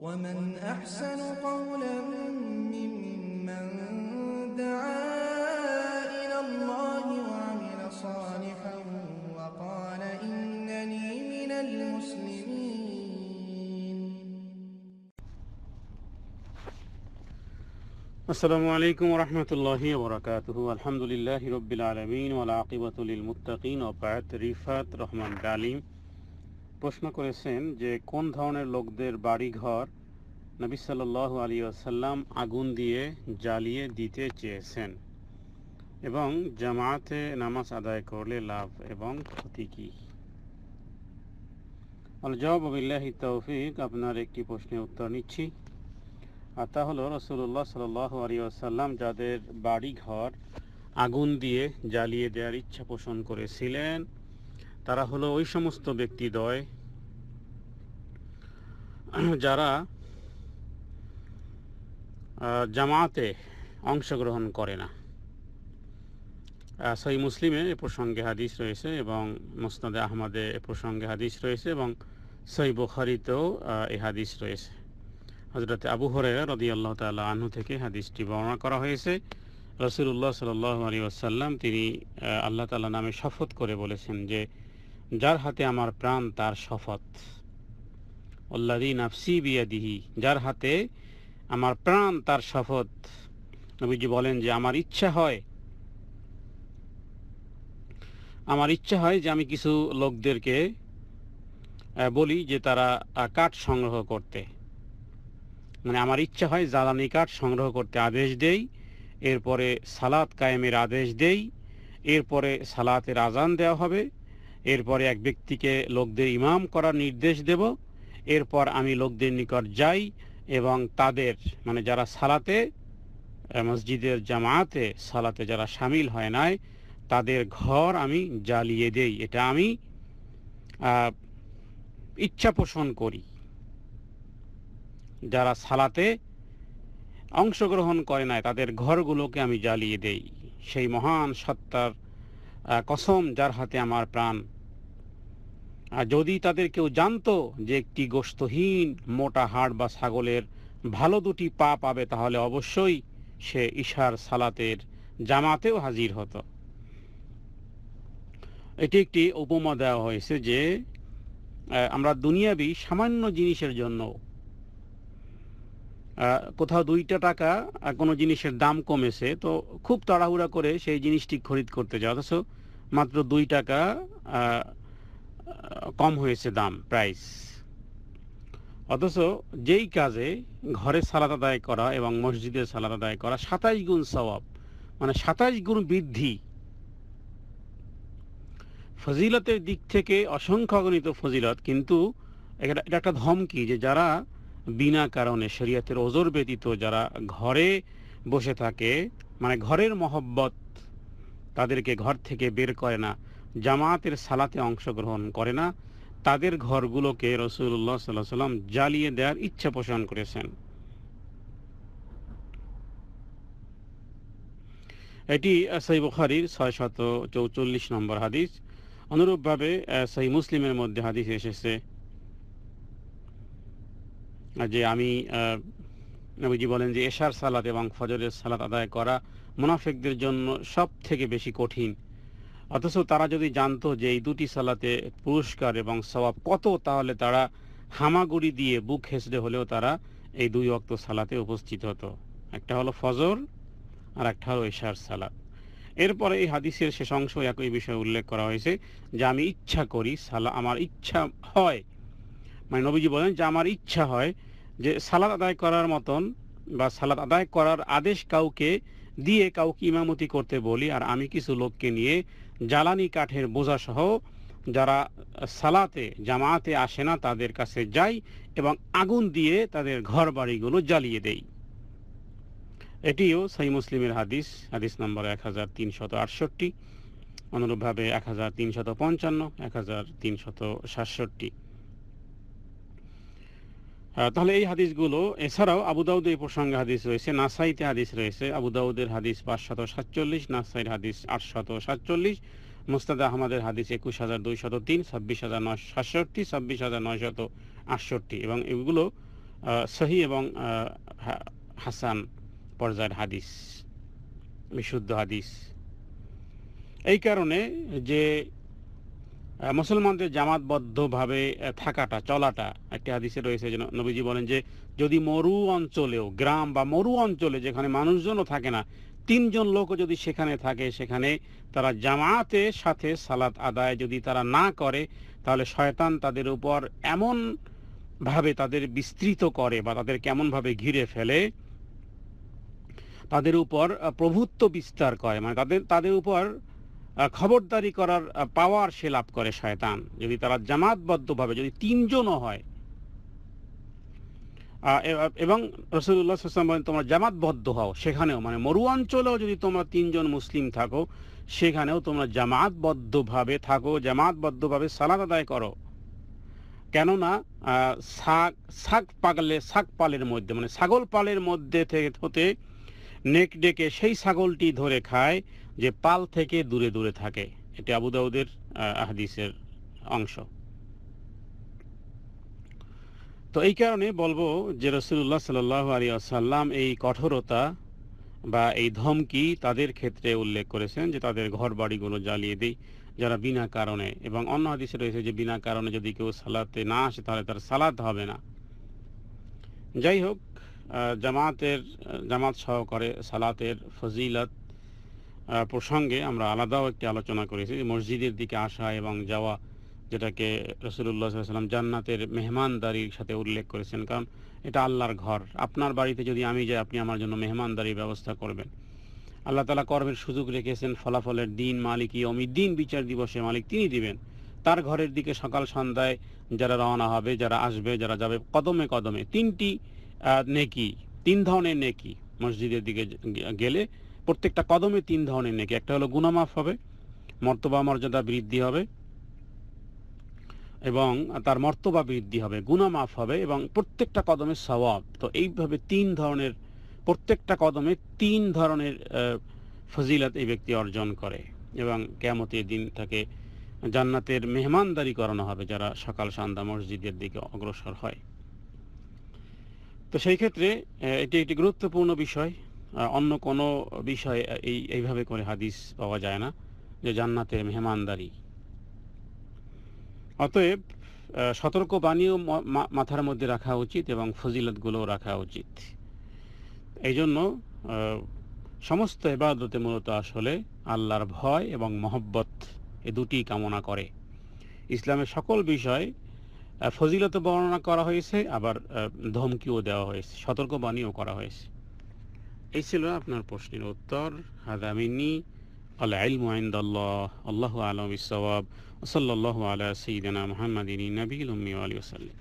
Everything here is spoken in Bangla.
ومن أحسن قولا ممن دعا إلى الله وعمل صالحا وقال إنني من المسلمين. السلام عليكم ورحمة الله وبركاته. الحمد لله رب العالمين والعاقبة للمتقين. وبعد رفات رحمن داليم প্রশ্ন করেছেন যে কোন ধরনের লোকদের বাড়িঘর নবী সাল্লাল্লাহু আলী আসাল্লাম আগুন দিয়ে জ্বালিয়ে দিতে চেয়েছেন? এবং জামাতে নামাজ আদায় করলে লাভ এবং ক্ষতি কী? আল জবাব বিল্লাহি তৌফিক। আপনার একটি প্রশ্নের উত্তর নিচ্ছি। আর তা হলো রসুল্লাহ সাল আলী আসাল্লাম যাদের বাড়ি ঘর আগুন দিয়ে জ্বালিয়ে দেওয়ার ইচ্ছা পোষণ করেছিলেন তারা হলো ওই সমস্ত ব্যক্তিদ্বয় যারা জামাতে অংশগ্রহণ করে না। সহি মুসলিমে এ প্রসঙ্গে হাদিস রয়েছে এবং মুসনাদে আহমদে এ প্রসঙ্গে হাদিস রয়েছে এবং সহি বুখারিতেও এই হাদিস রয়েছে। হজরত আবু হরে রদি আল্লাহ তাল্লাহ আনহু থেকে হাদিসটি বর্ণনা করা হয়েছে। রসুল্লাহ সাল আলী আসাল্লাম তিনি আল্লাহ তাল্লাহ নামে শপথ করে বলেছেন যে যার হাতে আমার প্রাণ, তার শপথ। নাফসি যার হাতে আমার প্রাণ, তার শপথ। নবীজি বলেন যে, আমার ইচ্ছা হয়, আমার ইচ্ছা হয় যে, আমি কিছু লোকদেরকে বলি যে, তারা কাঠ সংগ্রহ করতে। মানে আমার ইচ্ছা হয় জ্বালানি কাঠ সংগ্রহ করতে আদেশ দেই, এরপরে সালাত কায়েমের আদেশ দেই, এরপরে সালাতের আজান দেওয়া হবে এরপরে এক ব্যক্তিকে লোকদের ইমাম করার নির্দেশ দেব। এরপর আমি লোকদের নিকট যাই এবং তাদের মানে যারা সালাতে মসজিদের জামাতে সালাতে যারা সামিল হয় নাই, তাদের ঘর আমি জ্বালিয়ে দেই। এটা আমি ইচ্ছা পোষণ করি। যারা সালাতে অংশগ্রহণ করে নাই, তাদের ঘরগুলোকে আমি জ্বালিয়ে দেই। সেই মহান সত্তার কসম যার হাতে আমার প্রাণ। আর যদি তাদের কেউ জানতো যে একটি গোস্তহীন মোটা হাড় বা ছাগলের ভালো দুটি পা পাবে, তাহলে অবশ্যই সে ঈশার সালাতের জামাতেও হাজির হতো। এটি একটি উপমা দেওয়া হয়েছে যে আমরা দুনিয়াবি সামান্য জিনিসের জন্য কোথাও দুইটা টাকা কোনো জিনিসের দাম কমেছে, তো খুব তাড়াহুড়া করে সেই জিনিসটি খরিদ করতে যায় অথচ মাত্র দুই টাকা কম হয়েছে দাম প্রাইস অথচ যেই কাজে ঘরে সালাদ আদায় করা এবং মসজিদে সালাদ আদায় করা সাতাইশ গুণ সওয়াব মানে সাতাইশ গুণ বৃদ্ধি, ফজিলতের দিক থেকে অসংখ্য অগণিত ফজিলত, কিন্তু এটা একটা ধমকি যে যারা বিনা কারণে শরীয়তের ওজোর ব্যতীত যারা ঘরে বসে থাকে মানে ঘরের মহব্বত তাদেরকে ঘর থেকে বের করে না, জামাতের সালাতে অংশগ্রহণ করে না, তাদের ঘরগুলোকে রসুল্লাহ সাল্লাহ সাল্লাম জ্বালিয়ে দেওয়ার ইচ্ছা পোষণ করেছেন। এটি সই বুখারির ছয় শত চৌচল্লিশ নম্বর হাদিস। অনুরূপভাবে সই মুসলিমের মধ্যে হাদিস এসেছে যে আমি নবীজি বলেন যে এশার সালাত এবং ফজরের সালাত আদায় করা মুনাফেকদের জন্য সব থেকে বেশি কঠিন। অথচ তারা যদি জানতো যে এই দুটি সালাতে পুরস্কার এবং সওয়াব কত, তাহলে তারা হামাগুড়ি দিয়ে বুক হেসড়ে হলেও তারা এই দুই অক্ত সালাতে উপস্থিত হতো। একটা হলো ফজর আর একটা হলো এশার সালাত। এরপরে এই হাদিসের শেষ অংশ একই বিষয়ে উল্লেখ করা হয়েছে যে আমি ইচ্ছা করি সালা, আমার ইচ্ছা হয় মানে নবীজি বলেন যে, আমার ইচ্ছা হয় যে সালাদ আদায় করার মতন বা সালাদ আদায় করার আদেশ কাউকে দিয়ে কাউকে ইমামতি করতে বলি, আর আমি কিছু লোককে নিয়ে জ্বালানি কাঠের বোঝা সহ যারা সালাতে, জামাতে আসে না, তাদের কাছে যাই এবং আগুন দিয়ে তাদের ঘর বাড়িগুলো জ্বালিয়ে দেই। এটিও সাই মুসলিমের হাদিস হাদিস নম্বর এক হাজার তিনশত আটষট্টি, অনুরূপভাবে এক হাজার তিনশত পঞ্চান্ন, এক হাজার তিনশত সাতষট্টি। তাহলে এই হাদিসগুলো, এছাড়াও আবু দাউদ এই প্রসঙ্গে হাদিস রয়েছে, নাসাইতে হাদিস রয়েছে, আবু দাউদের হাদিস পাঁচশত সাতচল্লিশ নাসাইর হাদিস আটশত সাতচল্লিশ, মুস্তাদ আহমদের হাদিস একুশ হাজার দুইশত তিন, ছাব্বিশ হাজার নয় সাতষট্টি, ছাব্বিশ হাজার নয়শত আটষট্টি এবং এগুলো সহি এবং হাসান পর্যায়ের হাদিস, বিশুদ্ধ হাদিস। এই কারণে যে মুসলমানদের জামাতবদ্ধভাবে থাকাটা, চলাটা একটি হাদিসে রয়েছে। যে ন- নবীজি বলেন যে, যদি মরু অঞ্চলেও, গ্রাম বা মরু অঞ্চলে যেখানে মানুষজনও থাকে না, তিনজন লোকও যদি সেখানে থাকে, সেখানে তারা জামাতের সাথে সালাত আদায় যদি তারা না করে, তাহলে শয়তান তাদের উপর এমন ভাবে তাদের বিস্তৃত করে বা তাদের কেমনভাবে ঘিরে ফেলে, তাদের উপর প্রভুত্ব বিস্তার করে। মানে তাদের তাদের উপর খবরদারি করার পাওয়ার সে লাভ করে শয়তান। যদি তারা জামাতবদ্ধভাবে যদি তিনজনও হয় এবং রসুল্লাহ তোমরা জামাতবদ্ধ হও। সেখানেও মানে মরু অঞ্চলেও যদি তোমরা তিনজন মুসলিম থাকো, সেখানেও তোমরা জামাতবদ্ধভাবে থাকো, জামাতবদ্ধভাবে সালাদ আদায় করো। কেননা শাক শাক পাগলে শাক পালের মধ্যে মানে ছাগল পালের মধ্যে থেকে হতে নেক ডেকে সেই ছাগলটি ধরে খায় যে পাল থেকে দূরে দূরে থাকে এটি আবু দাউদের আহ, হাদিসের অংশ। তো এই কারণে বলব যে রসুল্লাহ সাল আলী আসাল্লাম এই কঠোরতা বা এই ধমকি তাদের ক্ষেত্রে উল্লেখ করেছেন যে তাদের ঘর বাড়িগুলো জ্বালিয়ে দেই যারা বিনা কারণে। এবং অন্য হাদিসে রয়েছে যে বিনা কারণে যদি কেউ সালাতে না আসে তাহলে তার সালাত হবে না। যাই হোক জামাতের জামাত সহকারে সালাতের ফজিলত প্রসঙ্গে আমরা আলাদাও একটি আলোচনা করেছি। মসজিদের দিকে আসা এবং যাওয়া, যেটাকে রসুল্লাহ সাল্লাম জান্নাতের মেহমানদারির সাথে উল্লেখ করেছেন, কারণ এটা আল্লাহর ঘর। আপনার বাড়িতে যদি আমি যাই, আপনি আমার জন্য মেহমানদারির ব্যবস্থা করবেন। আল্লাহ তালা কর্মের সুযোগ রেখেছেন, ফলাফলের দিন মালিক দিন বিচার দিবসে মালিক তিনি দিবেন। তার ঘরের দিকে সকাল সন্ধ্যায় যারা রওনা হবে, যারা আসবে, যারা যাবে কদমে কদমে, তিনটি নেকি, তিন ধরনের নেকি মসজিদের দিকে গেলে প্রত্যেকটা কদমে তিন ধরনের নেকি। একটা হলো গুনামাফ হবে, মর্তবা মর্যাদা বৃদ্ধি হবে, এবং তার মর্তবা বৃদ্ধি হবে গুনামাফ হবে, এবং প্রত্যেকটা কদমে সওয়াব। তো এইভাবে তিন ধরনের, প্রত্যেকটা কদমে তিন ধরনের ফজিলত এই ব্যক্তি অর্জন করে, এবং কেমতের দিন তাকে জান্নাতের মেহমানদারি করানো হবে যারা সকাল সন্ধ্যা মসজিদের দিকে অগ্রসর হয়। তো সেই ক্ষেত্রে এটি একটি গুরুত্বপূর্ণ বিষয়। অন্য কোনো বিষয়ে এই, এইভাবে করে হাদিস পাওয়া যায় না যে জান্নাতের মেহমানদারি। অতএব সতর্ক বাণীও মাথার মধ্যে রাখা উচিত এবং ফজিলতগুলোও রাখা উচিত। এই জন্য সমস্ত এবাদতে মূলত আসলে আল্লাহর ভয় এবং মহব্বত এ দুটি কামনা করে। ইসলামের সকল বিষয় ফজিলত বর্ণনা করা হয়েছে, আবার ধমকিও দেওয়া হয়েছে, সতর্কবাণীও করা হয়েছে। এই ছিল আপনার প্রশ্নের উত্তর হাদামিনী আল ইলমু ইনদাল্লাহ আল্লাহু আলম ইসওয়াব ওসল্লাল্লাহু আলা সাইয়্যিদিনা মুহাম্মাদিন নবীল উম্মি ওয়া আলিহি ওয়াসাল্লাম